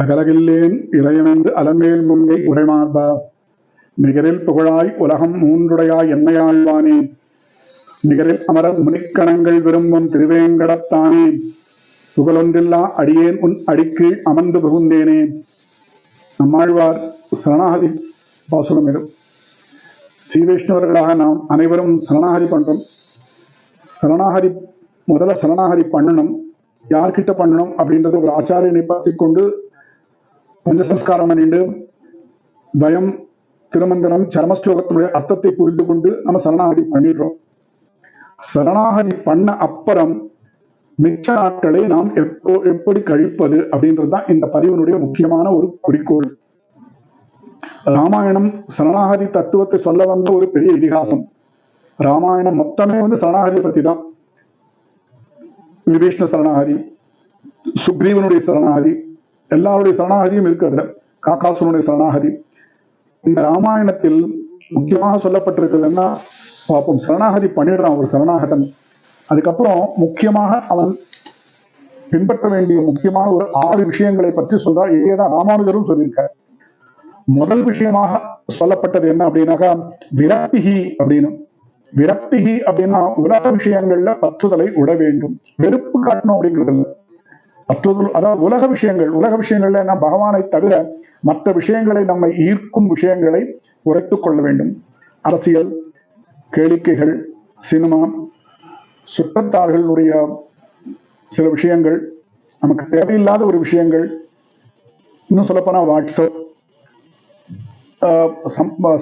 அகலகில்லேன் இறையணைந்து அலமேல் முன்னை உரைமார்பா. நிகரில் புகழாய் உலகம் மூன்றுடையாய் என்னையாழ்வானே. நிகரில் அமரர் முனிக்கணங்கள் விரும்பும் திருவேங்கடத்தானே. புகழொன்றில்லா அடியேன் உன் அடிக்கு அமர்ந்து புகுந்தேனே. நம்மாழ்வார் சரணாகதி பாசுரம் இது ஸ்ரீ வைஷ்ணவர்களாக நாம் அனைவரும் சரணாகதி பண்றோம். சரணாகதி முதல்ல சரணாகதி பண்ணணும். யார்கிட்ட பண்ணணும் அப்படின்றது ஒரு ஆச்சாரியனை பார்த்து கொண்டு பஞ்சசம்ஸ்காரம் பண்ணிட்டு பயம் திருமந்திரம் சரமஸ்லோகத்தினுடைய அர்த்தத்தை புரிந்து கொண்டு நம்ம சரணாகதி பண்ணிடுறோம். சரணாகதி பண்ண அப்புறம் மிச்ச நாட்களை நாம் எப்போ எப்படி கழிப்பது அப்படின்றது தான் இந்த பதிவினுடைய முக்கியமான ஒரு குறிக்கோள். ராமாயணம் சரணாகதி தத்துவத்தை சொல்ல வந்த ஒரு பெரிய இதிகாசம். ராமாயணம் மொத்தமே வந்து சரணாகதியை பத்தி தான். விபீஷ்ண சரணாகதி சுக்ரீவனுடைய சரணாகதி எல்லாருடைய சரணாகதியும் இருக்கு அதுல காக்காசுரனுடைய சரணாகதி. இந்த ராமாயணத்தில் முக்கியமாக சொல்லப்பட்டிருக்கிறதுன்னா பார்ப்போம் சரணாகதி பண்ணிடுறான் ஒரு சரணாகதன். அதுக்கப்புறம் முக்கியமாக அவன் பின்பற்ற வேண்டிய முக்கியமான ஒரு ஆறு விஷயங்களை பற்றி சொல்றார். இதேதான் ராமானுஜரும் சொல்லியிருக்கார். முதல் விஷயமாக சொல்லப்பட்டது என்ன அப்படின்னாக்கா விரக்திகி அப்படின்னு. விரக்திகி அப்படின்னா உலக விஷயங்கள்ல பற்றுதலை விட வேண்டும். வெறுப்பு காட்டணும் அப்படிங்கிறது மற்றொரு அதாவது உலக விஷயங்கள் உலக விஷயங்கள்ல நாம் பகவானை தவிர மற்ற விஷயங்களை நம்மை ஈர்க்கும் விஷயங்களை உரைத்துக் கொள்ள வேண்டும். அரசியல் கேளிக்கைகள் சினிமா சுற்றத்தார்களுடைய சில விஷயங்கள் நமக்கு தேவையில்லாத ஒரு விஷயங்கள் இன்னும் சொல்லப்போனா வாட்ஸ்அப்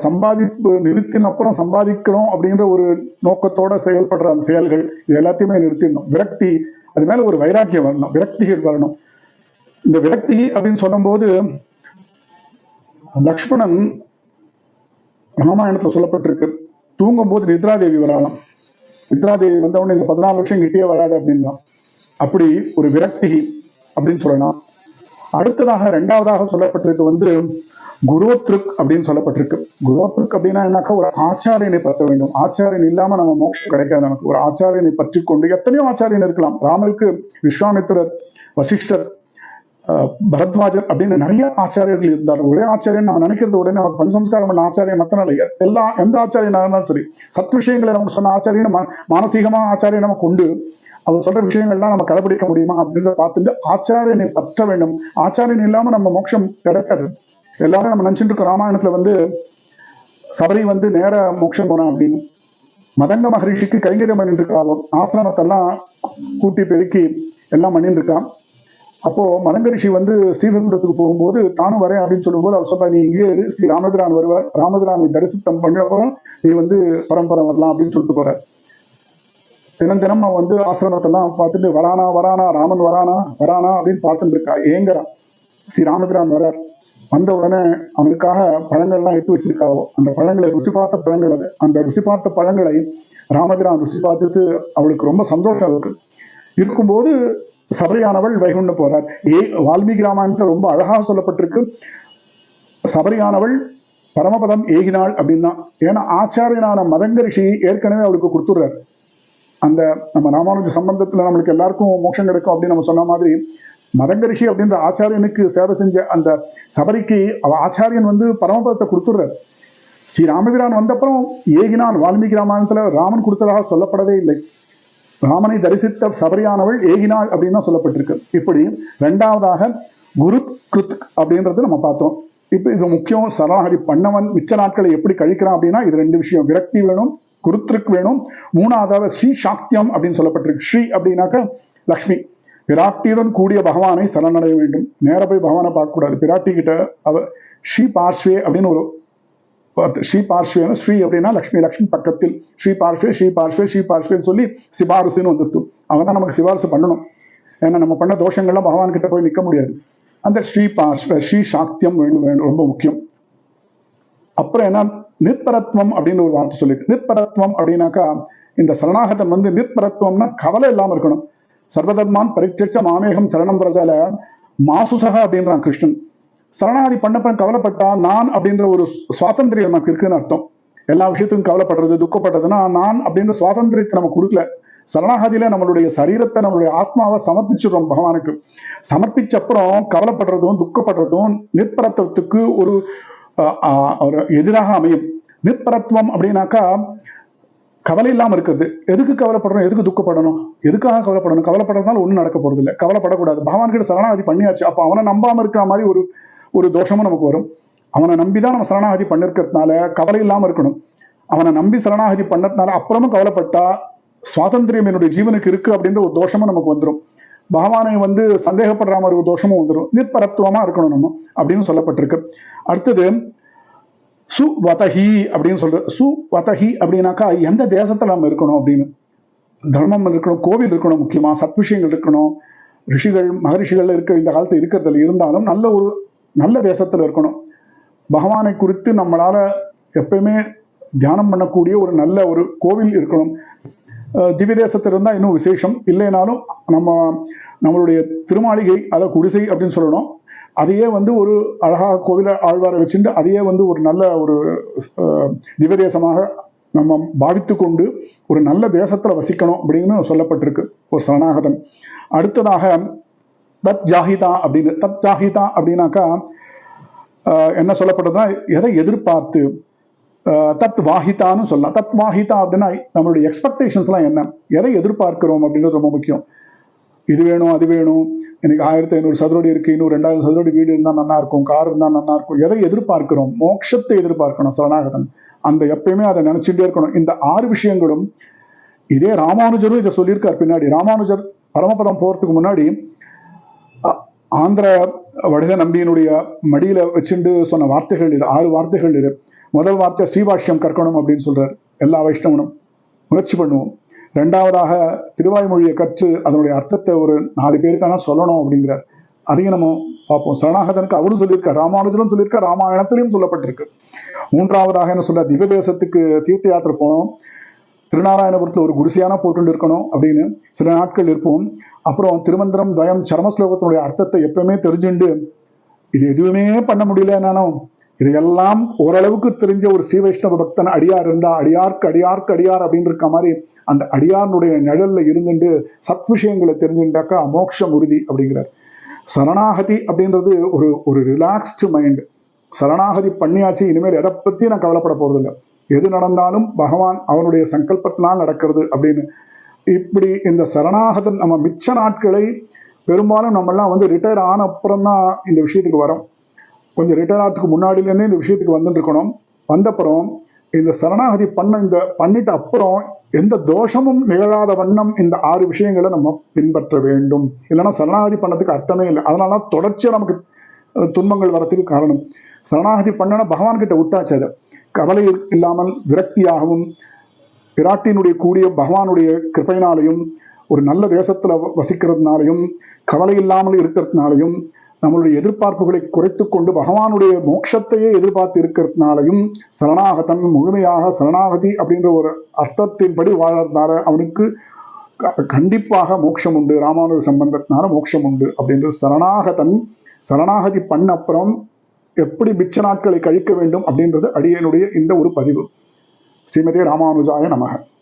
சம்பாதிப்பு நிறுத்தின அப்புறம் சம்பாதிக்கிறோம் அப்படின்ற ஒரு நோக்கத்தோட செயல்படுற அந்த செயல்கள் இது எல்லாத்தையுமே நிறுத்திடணும். விரக்தி அது மேல ஒரு வைராக்கியம் வரணும் விரக்திகள் வரணும். இந்த விரக்தி அப்படின்னு சொல்லும்போது லக்ஷ்மணன் ராமாயணத்துல சொல்லப்பட்டிருக்கு. தூங்கும்போது நித்ராதேவி வராலாம் நித்ராதேவி வந்தவொடனே இந்த பதினாலு வருஷம் கிட்டே வராது அப்படின்னா அப்படி ஒரு விரக்தி அப்படின்னு சொல்லலாம். அடுத்ததாக ரெண்டாவதாக சொல்லப்பட்டிருக்கு வந்து குருவத்ருக் அப்படின்னு சொல்லப்பட்டிருக்கு. குருவத்ருக் அப்படின்னா என்னக்கா? ஒரு ஆச்சாரியனை பற்ற வேண்டும். ஆச்சாரியன் இல்லாம நம்ம மோட்சம் கிடைக்காது நமக்கு. ஒரு ஆச்சாரியனை பற்றி கொண்டு எத்தனையோ ஆச்சாரியன் இருக்கலாம். ராமருக்கு விஸ்வாமித்திரர் வசிஷ்டர் ஆஹ், பரத்வாஜர் அப்படின்னு நிறைய ஆச்சாரியர்கள் இருந்தார். ஒரே ஆச்சாரியன் நம்ம நினைக்கிறது உடனே நமக்கு பஞ்சசம்ஸ்காரம் பண்ண ஆச்சாரியன் மத்தனால எல்லா எந்த ஆச்சாரியனாக இருந்தாலும் சரி. சத் விஷயங்களை நமக்கு சொன்ன ஆச்சாரியன் மா- மானசீகமா ஆச்சாரியன் நம்ம கொண்டு அவர் சொல்ற விஷயங்கள்லாம் நம்ம கடைபிடிக்க முடியுமா அப்படின்றத பார்த்துட்டு ஆச்சாரியனை பற்ற வேண்டும். ஆச்சாரியன் இல்லாம நம்ம மோட்சம் கிடைக்காது. எல்லாரும் நம்ம நினச்சிட்டு இருக்கோம் ராமாயணத்துல வந்து சபரி வந்து நேர மோட்சம் போனான் அப்படின்னு. மதங்க மகரிஷிக்கு கைங்கரியம் பண்ணிட்டு இருக்காலும் ஆசிரமத்தெல்லாம் கூட்டி பெருக்கி எல்லாம் பண்ணிட்டு இருக்கான். அப்போ மதங்க ரிஷி வந்து ஸ்ரீரங்கத்துக்கு போகும்போது தானும் வரேன் அப்படின்னு சொல்லும்போது அவர் சொல்றா நீ இங்கே இரு ஸ்ரீ ராமபிரான் வருவார். ராமபிரானை தரிசித்தம் பண்ண அப்புறம் நீ வந்து பரம்பரை வரலாம் அப்படின்னு சொல்லிட்டு போற தினம் தினம் அவன் வந்து ஆசிரமத்தெல்லாம் பார்த்துட்டு வரானா வரானா ராமன் வரானா வரானா அப்படின்னு பார்த்துட்டு இருக்கா. ஏங்குறான். ஸ்ரீ ராமபிரான் வரார். வந்த உடனே அவனுக்காக பழங்கள்லாம் எடுத்து வச்சிருக்காவோ அந்த பழங்களை ருசி பார்த்த பழங்கள் அந்த ருசி பார்த்த பழங்களை ராமபிரான் ருசி பார்த்துட்டு அவளுக்கு ரொம்ப சந்தோஷம் இருக்கு இருக்கும்போது சபரியானவள் வைகுண்டம் போறார். ஏ வால்மீகி ராமாயணத்தை ரொம்ப அழகா சொல்லப்பட்டிருக்கு. சபரியானவள் பரமபதம் ஏகினாள் அப்படின்னா ஏன்னா ஆச்சாரியனான மதங்க ரிஷி ஏற்கனவே அவளுக்கு கொடுத்துடுறார். அந்த நம்ம ராமானுஜ சம்பந்தத்துல நம்மளுக்கு எல்லாருக்கும் மோட்சம் கிடைக்கும் அப்படின்னு நம்ம சொன்ன மாதிரி மதங்க ரிஷி அப்படின்ற ஆச்சாரியனுக்கு சேவை செஞ்ச அந்த சபரிக்கு அவ ஆச்சாரியன் வந்து பரமபதத்தை கொடுத்துடுறார். ஸ்ரீ ராமபிரான் வந்தப்புறம் ஏகினான் வால்மீகி ராமாயணத்தில் ராமன் கொடுத்ததாக சொல்லப்படவே இல்லை. ராமனை தரிசித்த சபரியானவள் ஏகினாள் அப்படின்னு தான் சொல்லப்பட்டிருக்கு. இப்படி ரெண்டாவதாக குரு கிருத் அப்படின்றது நம்ம பார்த்தோம். இப்போ இது முக்கியம் சரணாகதி பண்ணவன் மிச்ச நாட்களை எப்படி கழிக்கிறான் அப்படின்னா இது ரெண்டு விஷயம். விரக்தி வேணும் குருத்திருக்கு வேணும். மூணாவதாக ஸ்ரீ சாக்தியம் அப்படின்னு சொல்லப்பட்டிருக்கு. ஸ்ரீ அப்படின்னாக்க லக்ஷ்மி. பிராட்டியுடன் கூடிய பகவானை சரணடைய வேண்டும். நேர போய் பகவானை பார்க்கக்கூடாது. பிராட்டி கிட்ட அவ ஸ்ரீ பார்ஸ்வே அப்படின்னு ஒரு ஸ்ரீ பார்ஸ்வேன ஸ்ரீ அப்படின்னா லக்ஷ்மி லக்ஷ்மி பக்கத்தில். ஸ்ரீ பார்ஸ்வே ஸ்ரீ பார்ஸ்வே ஸ்ரீ பார்ஸ்வேன்னு சொல்லி சிபாரசுன்னு வந்துட்டு அவன் தான் நமக்கு சிபாரசு பண்ணணும். ஏன்னா நம்ம பண்ண தோஷங்கள்லாம் பகவான் கிட்ட போய் நிற்க முடியாது. அந்த ஸ்ரீ பார்ஷ்வ ஸ்ரீ சாக்தியம் வேண்டும் வேண்டும் ரொம்ப முக்கியம். அப்புறம் என்ன? நிற்பரத்துவம் அப்படின்னு ஒரு வார்த்தை சொல்லிட்டு நிற்பரத்துவம் அப்படின்னாக்கா இந்த சரணாகதம் வந்து நிற்பரத்துவம்னா கவலை இல்லாம இருக்கணும். சர்வதர்மான் பரிச்சட்ச மாமேகம் சரணம் பிரஜால மாசுசக அப்படின்றான் கிருஷ்ணன். சரணாகதி பண்ண கவலைப்பட்டா நான் அப்படின்ற ஒரு சுவாதந்திரியம் நமக்கு இருக்குன்னு அர்த்தம். எல்லா விஷயத்துக்கும் கவலைப்படுறது துக்கப்படுறதுன்னா நான் அப்படின்ற சுவாதந்திரியத்தை நம்ம கொடுக்கல. சரணாகதியில நம்மளுடைய சரீரத்தை நம்மளுடைய ஆத்மாவை சமர்ப்பிச்சிடுறோம் பகவானுக்கு. சமர்ப்பிச்ச அப்புறம் கவலைப்படுறதும் துக்கப்படுறதும் நிற்பரத்துவத்துக்கு ஒரு அஹ், அஹ், ஒரு எதிராக அமையும். நிற்பரத்துவம் அப்படின்னாக்கா கவலை இல்லாம இருக்கிறது. எதுக்கு கவலைப்படணும்? எதுக்கு துக்கப்படணும்? எதுக்காக கவலைப்படணும்? கவலைப்படுறதுனால ஒன்றும் நடக்க போகிறது இல்லை. கவலைப்படக்கூடாது. பகவான் கிட்ட சரணாகதி பண்ணியாச்சு. அப்போ அவனை நம்பாமல் இருக்கிற மாதிரி ஒரு ஒரு தோஷமும் நமக்கு வரும். அவனை நம்பிதான் நம்ம சரணாகதி பண்ணிருக்கிறதுனால கவலை இல்லாமல் இருக்கணும். அவனை நம்பி சரணாகதி பண்ணதுனால அப்புறமும் கவலைப்பட்டா சுவாதந்திரியம் என்னுடைய ஜீவனுக்கு இருக்கு அப்படின்ற ஒரு தோஷமும் நமக்கு வந்துடும் பகவானை வந்து சந்தேகப்படுற மாதிரி ஒரு தோஷமும் வந்துடும் நிற்பரத்துவமா இருக்கணும் நம்ம அப்படின்னு சொல்லப்பட்டிருக்கு. அடுத்தது சுவதஹி அப்படின்னு சொல்ற சுவதஹி அப்படின்னாக்கா எந்த தேசத்துல நம்ம இருக்கணும் அப்படின்னு? தர்மம் இருக்கணும் கோவில் இருக்கணும் முக்கியமா சத்விஷயங்கள் இருக்கணும். ரிஷிகள் மகரிஷிகள் இருக்க இந்த காலத்துல இருக்கிறதுல இருந்தாலும் நல்ல ஒரு நல்ல தேசத்துல இருக்கணும். பகவானை குறித்து நம்மளால எப்பயுமே தியானம் பண்ணக்கூடிய ஒரு நல்ல ஒரு கோவில் இருக்கணும். திவ்ய தேசத்துல இருந்தா இன்னும் விசேஷம். இல்லைனாலும் நம்ம நம்மளுடைய திருமாளிகை அதை குடிசை அப்படின்னு சொல்லணும். அதையே வந்து ஒரு அழகா கோவில ஆழ்வாரை வச்சுட்டு அதையே வந்து ஒரு நல்ல ஒரு அஹ், நம்ம பாவித்து கொண்டு ஒரு நல்ல தேசத்துல வசிக்கணும் அப்படின்னு சொல்லப்பட்டிருக்கு ஒரு சரணாகதம் அடுத்ததாக தத் ஜாஹிதா அப்படின்னு தத் ஜாஹிதா அப்படின்னாக்கா ஆஹ் என்ன சொல்லப்பட்டதுன்னா எதை எதிர்பார்த்து தத் வாஹிதான்னு சொல்லலாம். தத் வாஹிதா அப்படின்னா நம்மளுடைய எக்ஸ்பெக்டேஷன்ஸ்லாம் என்ன? எதை எதிர்பார்க்கிறோம் அப்படின்றது ரொம்ப முக்கியம். இது வேணும் அது வேணும். எனக்கு ஆயிரத்தி ஐநூறு சதுரடி இருக்கு இன்னும் ரெண்டாயிரம் சதுரடி வீடு இருந்தால் நல்லா இருக்கும் கார் இருந்தால் நல்லா இருக்கும். எதை எதிர்பார்க்கிறோம்? மோட்சத்தை எதிர்பார்க்கணும் சரணாகதன். அந்த எப்பயுமே அதை நினைச்சுட்டே இருக்கணும். இந்த ஆறு விஷயங்களும் இதே ராமானுஜரும் இதை சொல்லியிருக்கார் பின்னாடி. ராமானுஜர் பரமபதம் போறதுக்கு முன்னாடி ஆந்திர வடக நம்பியினுடைய மடியில வச்சுண்டு சொன்ன வார்த்தைகள் இது ஆறு வார்த்தைகள் இது. முதல் வார்த்தை ஸ்ரீபாஷ்யம் கற்கணும் அப்படின்னு சொல்றாரு. எல்லா வைஷ்ணவனும் முயற்சி பண்ணுவோம். ரெண்டாவதாக திருவாய்மொழியை கற்று அதனுடைய அர்த்தத்தை ஒரு நாலு பேருக்கான சொல்லணும் அப்படிங்கிறார். அதையும் நம்ம பார்ப்போம். சரணாகதனுக்கு அவரும் சொல்லியிருக்கார். ராமானுஜரும் சொல்லியிருக்கார். ராமாயணத்திலையும் சொல்லப்பட்டிருக்கு. மூன்றாவதாக என்ன சொல்ற திவதேசத்துக்கு தீர்த்த யாத்திரை போனோம். திருநாராயணபுரத்தில் ஒரு குடிசையான போட்டு இருக்கணும் அப்படின்னு சில நாட்கள் இருப்போம். அப்புறம் திருமந்திரம் தயம் சரமஸ்லோகத்தினுடைய அர்த்தத்தை எப்பவுமே தெரிஞ்சுண்டு இது எதுவுமே பண்ண முடியல நானும் இதையெல்லாம் ஓரளவுக்கு தெரிஞ்ச ஒரு ஸ்ரீ வைஷ்ணவ பக்தன் அடியார் இருந்தா அடியார்க்கு அடியார்க்கு அடியார் அப்படின்னு இருக்க மாதிரி அந்த அடியாருடைய நிழல்ல இருந்துட்டு சத் விஷயங்களை தெரிஞ்சுட்டாக்கா மோட்சம் உறுதி அப்படிங்கிறார். சரணாகதி அப்படின்றது ஒரு ஒரு ரிலாக்ஸ்டு மைண்ட் சரணாகதி பண்ணியாச்சு இனிமேல் எதை பத்தி நான் கவலைப்பட போறதில்லை. எது நடந்தாலும் பகவான் அவனுடைய சங்கல்பத்தினால் நடக்கிறது அப்படின்னு. இப்படி இந்த சரணாகதன் நம்ம மிச்ச நாட்களை பெரும்பாலும் நம்மெல்லாம் வந்து ரிட்டையர் ஆன அப்புறம் தான் இந்த விஷயத்துக்கு வரோம். கொஞ்சம் ரிட்டையர் ஆகிறதுக்கு முன்னாடியிலேருந்தே இந்த விஷயத்துக்கு வந்துட்டுருக்கணும் வந்தப்புறம் இந்த சரணாகதி பண்ண இந்த பண்ணிட்ட அப்புறம் எந்த தோஷமும் நிகழாத வண்ணம் இந்த ஆறு விஷயங்களை நம்ம பின்பற்ற வேண்டும். இல்லைன்னா சரணாகதி பண்ணதுக்கு அர்த்தமே இல்லை. அதனால தான் நமக்கு துன்பங்கள் வரத்துக்கு காரணம். சரணாகதி பண்ணனா பகவான் கிட்ட விட்டாச்சு அதை. கவலை இல்லாமல் விரக்தியாகவும் பிராட்டினுடைய கூடிய பகவானுடைய கிருபையினாலையும் ஒரு நல்ல தேசத்துல வ- வசிக்கிறதுனாலையும் கவலை இல்லாமல் இருக்கிறதுனாலையும் நம்மளுடைய எதிர்பார்ப்புகளை குறைத்து கொண்டு பகவானுடைய மோட்சத்தையே எதிர்பார்த்து இருக்கிறதுனாலையும் சரணாகதன் முழுமையாக சரணாகதி அப்படின்ற ஒரு அர்த்தத்தின்படி வாழறதுனால அவனுக்கு க- கண்டிப்பாக மோட்சம் உண்டு. ராமானுஜ சம்பந்தத்தினால மோட்சம் உண்டு அப்படின்ற சரணாகதன் சரணாகதி பண்ண அப்புறம் எப்படி மிச்ச நாட்களை கழிக்க வேண்டும் அப்படின்றது அடியனுடைய இந்த ஒரு பதிவு. ஸ்ரீமதி ராமானுஜாய நமக.